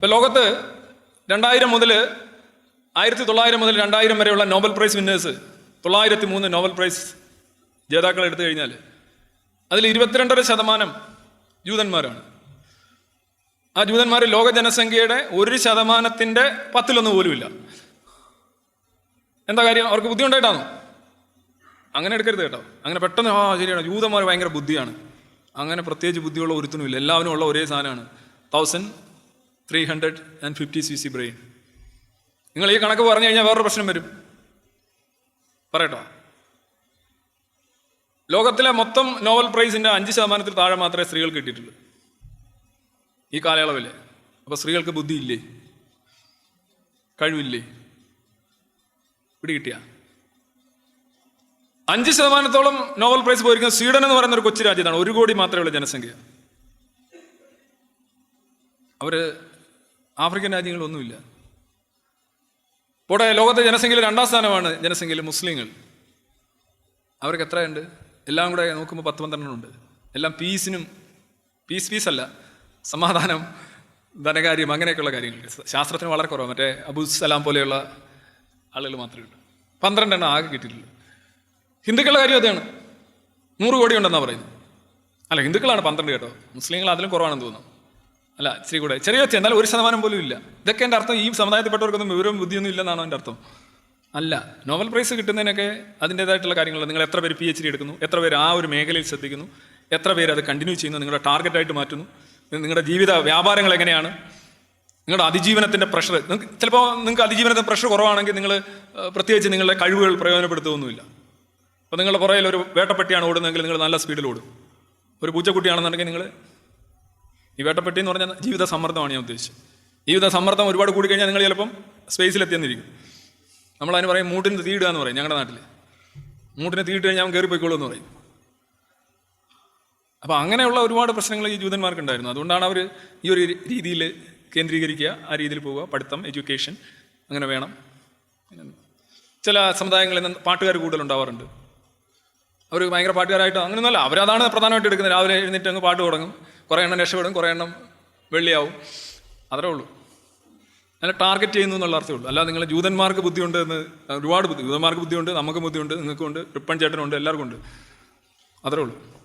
ഇപ്പം ലോകത്ത് രണ്ടായിരം മുതൽ ആയിരത്തി തൊള്ളായിരം മുതൽ രണ്ടായിരം വരെയുള്ള നോബൽ പ്രൈസ് വിന്നേഴ്സ് തൊള്ളായിരത്തി മൂന്ന് നോബൽ പ്രൈസ് ജേതാക്കൾ എടുത്തു കഴിഞ്ഞാൽ അതിൽ ഇരുപത്തിരണ്ടര ശതമാനം ജൂതന്മാരാണ്. ആ ജൂതന്മാർ ലോക ജനസംഖ്യയുടെ ഒരു ശതമാനത്തിന്റെ പത്തിലൊന്ന് പോലുമില്ല എന്താ കാര്യം? അവർക്ക് ബുദ്ധി ഉണ്ടായിട്ടാണോ അങ്ങനെ എടുക്കരുത് കേട്ടോ. അങ്ങനെ പെട്ടെന്ന് ആ ശരിയാണ്. ജൂതന്മാർ ഭയങ്കര ബുദ്ധിയാണ്. അങ്ങനെ പ്രത്യേകിച്ച് ബുദ്ധിയുള്ള ഒരുത്തനുമില്ല. എല്ലാവരും ഉള്ള ഒരേ സാധനമാണ്. Thousand three hundred and fifty C C brain നിങ്ങൾ ഈ കണക്ക് പറഞ്ഞു കഴിഞ്ഞാൽ വേറൊരു പ്രശ്നം വരും. പറയട്ടോ. ലോകത്തിലെ മൊത്തം നോവൽ പ്രൈസിന്റെ അഞ്ച് ശതമാനത്തിൽ താഴെ മാത്രമേ സ്ത്രീകൾക്ക് കിട്ടിയിട്ടുള്ളൂ. ഈ കാലയളവിൽ. അപ്പോൾ സ്ത്രീകൾക്ക് ബുദ്ധിയില്ലേ? കഴിവില്ലേ? പിടി കിട്ടിയ. അഞ്ച് ശതമാനത്തോളം നോവൽ പ്രൈസ് പോയിരിക്കുന്ന സ്വീഡൻ എന്ന് പറയുന്ന ഒരു കൊച്ചു രാജ്യത്താണ്. ഒരു കോടി മാത്രമേ ഉള്ളൂ ജനസംഖ്യ. അവർ ആഫ്രിക്കൻ രാജ്യങ്ങളൊന്നുമില്ല. ഇവിടെ ലോകത്തെ ജനസംഖ്യയിൽ രണ്ടാം സ്ഥാനമാണ് ജനസംഖ്യയിൽ മുസ്ലിങ്ങൾ. അവർക്ക് എത്രയുണ്ട്? എല്ലാം കൂടെ നോക്കുമ്പോൾ പത്ത് പന്ത്രണ്ടെണ്ണം ഉണ്ട് എല്ലാം പീസിനും പീസ് പീസ് അല്ല സമാധാനം ധനകാര്യം അങ്ങനെയൊക്കെയുള്ള കാര്യങ്ങൾ. ശാസ്ത്രത്തിന് വളരെ കുറവാണ് മറ്റേ അബുസലാം പോലെയുള്ള ആളുകൾ മാത്രമേ ഉള്ളൂ. പന്ത്രണ്ടെണ്ണം ആകെ കിട്ടിയിട്ടുള്ളൂ. ഹിന്ദുക്കളുടെ കാര്യം അതാണ്. നൂറ് കോടി ഉണ്ടെന്നാണ് പറയുന്നത്. അല്ല ഹിന്ദുക്കളാണ് പന്ത്രണ്ട് കേട്ടോ. മുസ്ലിങ്ങൾ അതിലും കുറവാണെന്ന് തോന്നുന്നു. അല്ല ഇച്ചിരി കൂടെ. ചെറിയ ഒച്ച എന്നാൽ ഒരു ശതമാനം പോലും ഇല്ല. ഇതൊക്കെ എന്റെ അർത്ഥം. ഈ സമുദായത്തിൽപ്പെട്ടവർക്കൊന്നും വിവരവും ബുദ്ധിയൊന്നും ഇല്ലെന്നാണോ എന്റെ അർത്ഥം? അല്ല നോബൽ പ്രൈസ് കിട്ടുന്നതിനൊക്കെ അതിന്റേതായിട്ടുള്ള കാര്യങ്ങൾ നിങ്ങൾ എത്ര പേര് പി എച്ച് ഡി എടുക്കുന്നു എത്ര പേര് ആ ഒരു മേഖലയിൽ ശ്രദ്ധിക്കുന്നു എത്ര പേര് അത് കണ്ടിന്യൂ ചെയ്യുന്നു നിങ്ങളുടെ ടാർഗറ്റായിട്ട് മാറ്റുന്നു നിങ്ങളുടെ ജീവിത വ്യാപാരങ്ങൾ എങ്ങനെയാണ് നിങ്ങളുടെ അതിജീവനത്തിന്റെ പ്രഷർ നിങ്ങൾക്ക് ചിലപ്പോൾ നിങ്ങൾക്ക് അതിജീവനത്തിന്റെ പ്രഷർ കുറവാണെങ്കിൽ നിങ്ങൾ പ്രത്യേകിച്ച് നിങ്ങളുടെ കഴിവുകൾ പ്രയോജനപ്പെടുത്തുകയൊന്നുമില്ല. അപ്പോൾ നിങ്ങളുടെ പുറകിൽ ഒരു വേട്ടപ്പെട്ടിയാണ് ഓടുന്നതെങ്കിൽ നിങ്ങൾ നല്ല സ്പീഡിൽ ഓടും. ഒരു പൂച്ചക്കുട്ടിയാണെന്നുണ്ടെങ്കിൽ നിങ്ങൾ ഈ വേട്ടപ്പെട്ടി എന്ന് പറഞ്ഞാൽ ജീവിത സമ്മർദ്ദമാണ് ഞാൻ ഉദ്ദേശിച്ചത്. ജീവിത സമ്മർദ്ദം ഒരുപാട് കൂടി കഴിഞ്ഞാൽ നിങ്ങൾ ചിലപ്പം സ്പേസിലെത്തിയെന്നിരിക്കും. നമ്മളതിന് പറയും മൂട്ടിന് തീയിടുക എന്ന് പറയും ഞങ്ങളുടെ നാട്ടിൽ മൂട്ടിന് തീയിട്ട് കഴിഞ്ഞാൽ അവൻ കയറിപ്പോയിക്കോളൂ എന്ന് പറയും. അപ്പോൾ അങ്ങനെയുള്ള ഒരുപാട് പ്രശ്നങ്ങൾ ഈ ജൂതന്മാർക്കുണ്ടായിരുന്നു. അതുകൊണ്ടാണ് അവർ ഈ ഒരു രീതിയിൽ കേന്ദ്രീകരിക്കുക ആ രീതിയിൽ പോവുക. പഠിത്തം എഡ്യൂക്കേഷൻ അങ്ങനെ വേണം. ചില സമുദായങ്ങളിൽ നിന്ന് പാട്ടുകാർ കൂടുതലുണ്ടാവാറുണ്ട്. അവർ ഭയങ്കര പാട്ടുകാരായിട്ടോ? അങ്ങനെയൊന്നുമല്ല. അവരതാണ് പ്രധാനമായിട്ട് എടുക്കുന്നത്. രാവിലെ എഴുന്നേറ്റ് അങ്ങ് പാട്ട് തുടങ്ങും. കുറേ എണ്ണം രക്ഷപ്പെടും കുറേ എണ്ണം വെള്ളിയാവും. അത്രേ ഉള്ളൂ. അല്ല ടാർഗറ്റ് ചെയ്യുന്നു എന്നുള്ള അർത്ഥമേ ഉള്ളൂ. അല്ലാതെ നിങ്ങൾ ജൂതന്മാർക്ക് ബുദ്ധിയുണ്ട് എന്ന് ഒരുപാട് ബുദ്ധി ജൂതന്മാർക്ക് ബുദ്ധിയുണ്ട് നമുക്ക് ബുദ്ധിയുണ്ട് നിങ്ങൾക്കുണ്ട് റിപ്പൺ ചേട്ടനുണ്ട് എല്ലാവർക്കും ഉണ്ട്. അത്രേ ഉള്ളൂ.